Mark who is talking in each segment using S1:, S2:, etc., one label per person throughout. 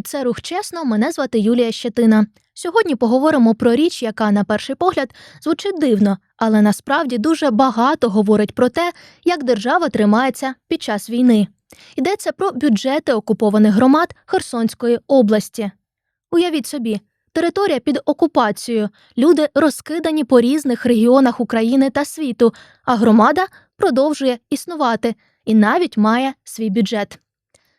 S1: це рух чесно. Мене звати Юлія Щетина. Сьогодні поговоримо про річ, яка на перший погляд звучить дивно, але насправді дуже багато говорить про те, як держава тримається під час війни. Йдеться про бюджети окупованих громад Херсонської області. Уявіть собі, територія під окупацією, люди розкидані по різних регіонах України та світу, а громада продовжує існувати і навіть має свій бюджет.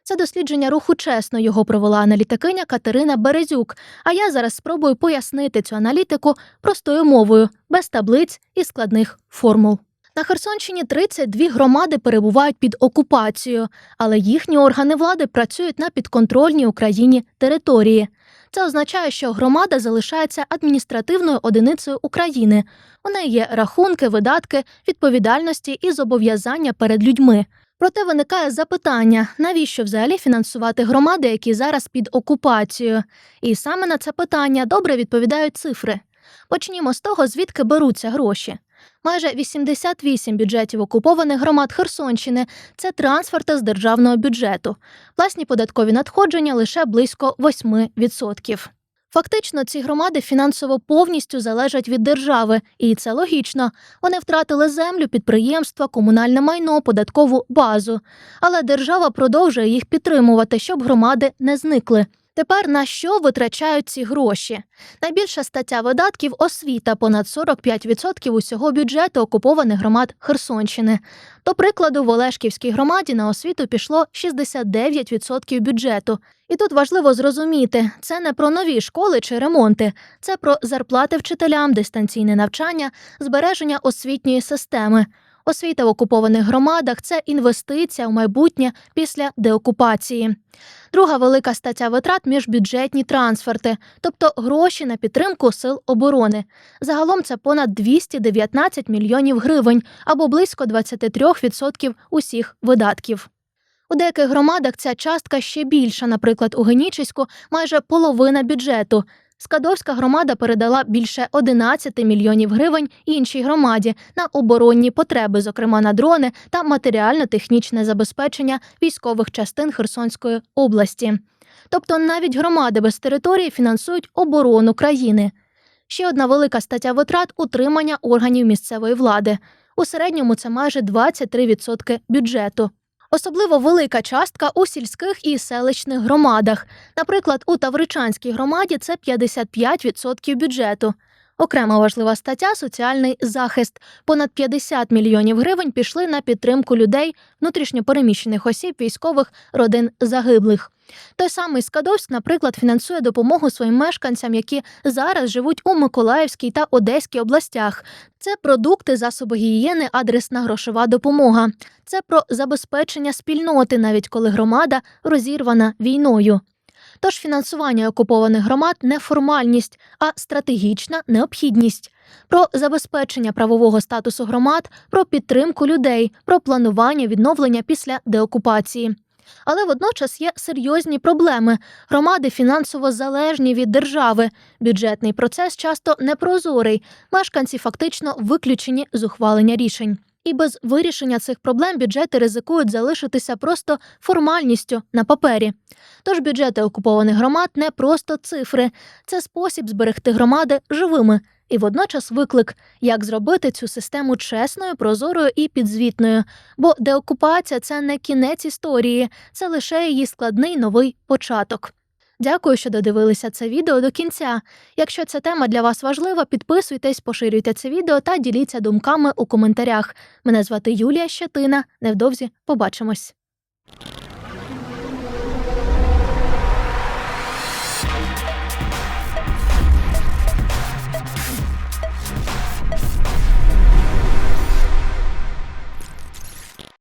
S1: Це дослідження руху чесно його провела аналітикиня Катерина Березюк. А я зараз спробую пояснити цю аналітику простою мовою, без таблиць і складних формул. На Херсонщині 32 громади перебувають під окупацією, але їхні органи влади працюють на підконтрольній Україні території. Це означає, що громада залишається адміністративною одиницею України. У неї є рахунки, видатки, відповідальності і зобов'язання перед людьми. Проте виникає запитання, навіщо взагалі фінансувати громади, які зараз під окупацією? І саме на це питання добре відповідають цифри. Почнімо з того, звідки беруться гроші. Майже 88 бюджетів окупованих громад Херсонщини це трансферти з державного бюджету. Власні податкові надходження лише близько 8%. Фактично, ці громади фінансово повністю залежать від держави, і це логічно. Вони втратили землю, підприємства, комунальне майно, податкову базу. Але держава продовжує їх підтримувати, щоб громади не зникли. Тепер на що витрачають ці гроші? Найбільша стаття видатків освіта понад 45% усього бюджету окупованих громад Херсонщини. До прикладу, в Олешківській громаді на освіту пішло 69% бюджету. І тут важливо зрозуміти, це не про нові школи чи ремонти, це про зарплати вчителям, дистанційне навчання, збереження освітньої системи. Освіта в окупованих громадах це інвестиція в майбутнє після деокупації. Друга велика стаття витрат міжбюджетні трансферти, тобто гроші на підтримку сил оборони. Загалом це понад 219 мільйонів гривень або близько 23% усіх видатків. У деяких громадах ця частка ще більша, наприклад, у Генічеську майже половина бюджету. Скадовська громада передала більше 11 мільйонів гривень іншій громаді на оборонні потреби, зокрема на дрони та матеріально-технічне забезпечення військових частин Херсонської області. Тобто навіть громади без території фінансують оборону країни. Ще одна велика стаття витрат утримання органів місцевої влади. У середньому це майже 23% бюджету. Особливо велика частка у сільських і селищних громадах. Наприклад, у Тавричанській громаді це 55% бюджету. Окрема важлива стаття соціальний захист. Понад 50 мільйонів гривень пішли на підтримку людей, внутрішньопереміщених осіб, військових, родин загиблих. Той самий Скадовськ, наприклад, фінансує допомогу своїм мешканцям, які зараз живуть у Миколаївській та Одеській областях. Це продукти, засоби гігієни, адресна грошова допомога. Це про забезпечення спільноти, навіть коли громада розірвана війною. Тож фінансування окупованих громад не формальність, а стратегічна необхідність. Про забезпечення правового статусу громад, про підтримку людей, про планування відновлення після деокупації. Але водночас є серйозні проблеми. Громади фінансово залежні від держави. Бюджетний процес часто непрозорий. Мешканці фактично виключені з ухвалення рішень. І без вирішення цих проблем бюджети ризикують залишитися просто формальністю на папері. Тож бюджети окупованих громад не просто цифри, це спосіб зберегти громади живими і водночас виклик, як зробити цю систему чесною, прозорою і підзвітною. Бо деокупація це не кінець історії, це лише її складний новий початок. Дякую, що додивилися це відео до кінця. Якщо ця тема для вас важлива, підписуйтесь, поширюйте це відео та діліться думками у коментарях. Мене звати Юлія Щетина. Невдовзі побачимось.